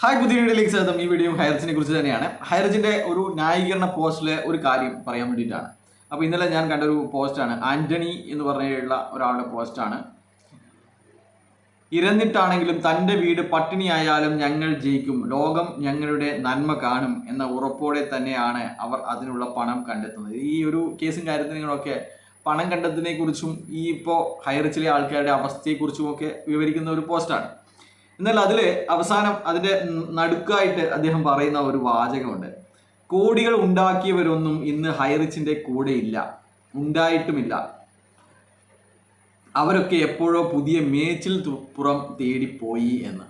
Hi പുതിയ വീഡിയോയിലേക്ക് സ്വാഗതം. ഈ വീഡിയോ ഹൈറജിനെ കുറിച്ച് തന്നെയാണ്. ഹൈറജിന്റെ ഒരു ന്യായീകരണ പോസ്റ്റിലെ ഒരു കാര്യം പറയാൻ വേണ്ടിയിട്ടാണ്. അപ്പോൾ ഇന്നലെ ഞാൻ കണ്ട കണ്ടൊരു പോസ്റ്റാണ് ആന്റണി എന്ന് പറഞ്ഞുള്ള ഒരാളുടെ പോസ്റ്റാണ് ഇരന്നിട്ടാണെങ്കിലും തന്റെ വീട് പട്ടിണിയായാലും ഞങ്ങൾ ജയിക്കും. ലോകം ഞങ്ങളുടെ നന്മ കാണും എന്ന ഉറപ്പോടെ തന്നെയാണ് അവർ അതിനുള്ള പണം കണ്ടെത്തുന്നത്. ഈ ഒരു കേസും കാര്യത്തിനൊക്കെ പണം കണ്ടെത്തുന്നതിനെ കുറിച്ചും ഈ ഇപ്പോൾ ഹൈറിച്ചിലെ ആൾക്കാരുടെ അവസ്ഥയെക്കുറിച്ചും ഒക്കെ വിവരിക്കുന്ന ഒരു പോസ്റ്റാണ് എന്നാൽ അതിൽ അവസാനം അതിന്റെ നടുക്കായിട്ട് അദ്ദേഹം പറയുന്ന ഒരു വാചകമുണ്ട്. കോടികൾ ഉണ്ടാക്കിയവരൊന്നും ഇന്ന് ഹൈറിച്ചിന്റെ കൂടെ ഇല്ല. ഉണ്ടായിട്ടുമില്ല. അവരൊക്കെ എപ്പോഴോ പുതിയ മേച്ചിൽ പുറം തേടിപ്പോയി എന്ന്.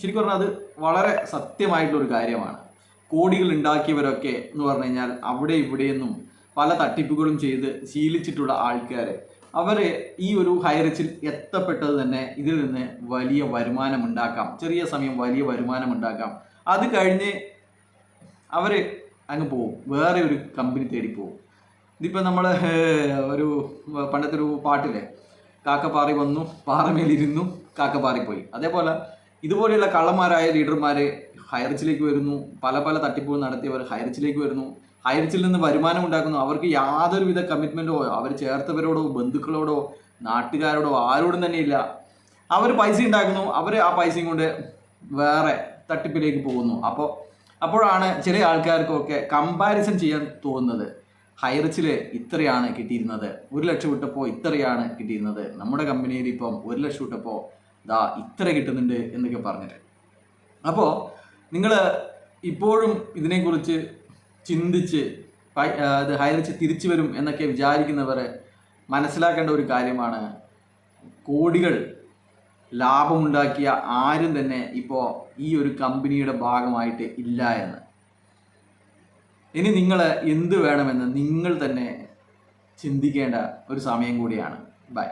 ശരിക്കും പറഞ്ഞാൽ അത് വളരെ സത്യമായിട്ടുള്ളൊരു കാര്യമാണ്. കോടികൾ ഉണ്ടാക്കിയവരൊക്കെ എന്ന് പറഞ്ഞു കഴിഞ്ഞാൽ അവിടെ ഇവിടെയൊന്നും പല തട്ടിപ്പുകളും ചെയ്ത് ശീലിച്ചിട്ടുള്ള ആൾക്കാർ അവർ ഈ ഒരു ഹൈറിച്ചിൽ എത്തപ്പെട്ടത് തന്നെ ഇതിൽ നിന്ന് വലിയ വരുമാനം ഉണ്ടാക്കാം ചെറിയ സമയം വലിയ വരുമാനം ഉണ്ടാക്കാം അത് കഴിഞ്ഞ് അവർ അങ്ങ് പോവും. വേറെ ഒരു കമ്പനി തേടി പോവും. ഇതിപ്പോൾ നമ്മൾ ഒരു പണ്ടത്തെ ഒരു പാട്ടില്ലേ? കാക്കപ്പാറി വന്നു പാറമേലിരുന്നു കാക്കപ്പാറി പോയി അതേപോലെ ഇതുപോലെയുള്ള കള്ളന്മാരായ ലീഡർമാർ ഹൈറിച്ചിലേക്ക് വരുന്നു. പല പല തട്ടിപ്പുകൾ നടത്തിയവർ ഹൈറിച്ചിലേക്ക് വരുന്നു. ഹൈറിച്ചിൽ നിന്ന് വരുമാനം ഉണ്ടാക്കുന്നു. അവർക്ക് യാതൊരുവിധ കമ്മിറ്റ്മെന്റോ അവർ ചേർത്തവരോടോ ബന്ധുക്കളോടോ നാട്ടുകാരോടോ ആരോടും തന്നെ ഇല്ല. അവർ പൈസ ഉണ്ടാക്കുന്നു. അവർ ആ പൈസയും കൊണ്ട് വേറെ തട്ടിപ്പിലേക്ക് പോകുന്നു. അപ്പോൾ അപ്പോഴാണ് ചില ആൾക്കാർക്കൊക്കെ കമ്പാരിസൺ ചെയ്യാൻ തോന്നുന്നത്. ഹൈറിച്ചിൽ ഇത്രയാണ് കിട്ടിയിരുന്നത്. ഒരു ലക്ഷം വിട്ടപ്പോൾ ഇത്രയാണ് കിട്ടിയിരുന്നത്. നമ്മുടെ കമ്പനിയിൽ ഇപ്പം ഒരു ലക്ഷം വിട്ടപ്പോൾ ദാ ഇത്ര കിട്ടുന്നുണ്ട് എന്നൊക്കെ പറഞ്ഞിട്ട്. അപ്പോൾ നിങ്ങൾ ഇപ്പോഴും ഇതിനെക്കുറിച്ച് ചിന്തിച്ച് അത് ഹൈറിച്ച് തിരിച്ചു വരും എന്നൊക്കെ വിചാരിക്കുന്നവർ മനസ്സിലാക്കേണ്ട ഒരു കാര്യമാണ്. കോടികൾ ലാഭമുണ്ടാക്കിയ ആരും തന്നെ ഇപ്പോൾ ഈ ഒരു കമ്പനിയുടെ ഭാഗമായിട്ട് ഇല്ല എന്ന്. ഇനി നിങ്ങൾ എന്ത് വേണമെന്ന് നിങ്ങൾ തന്നെ ചിന്തിക്കേണ്ട ഒരു സമയം കൂടിയാണ്. ബൈ.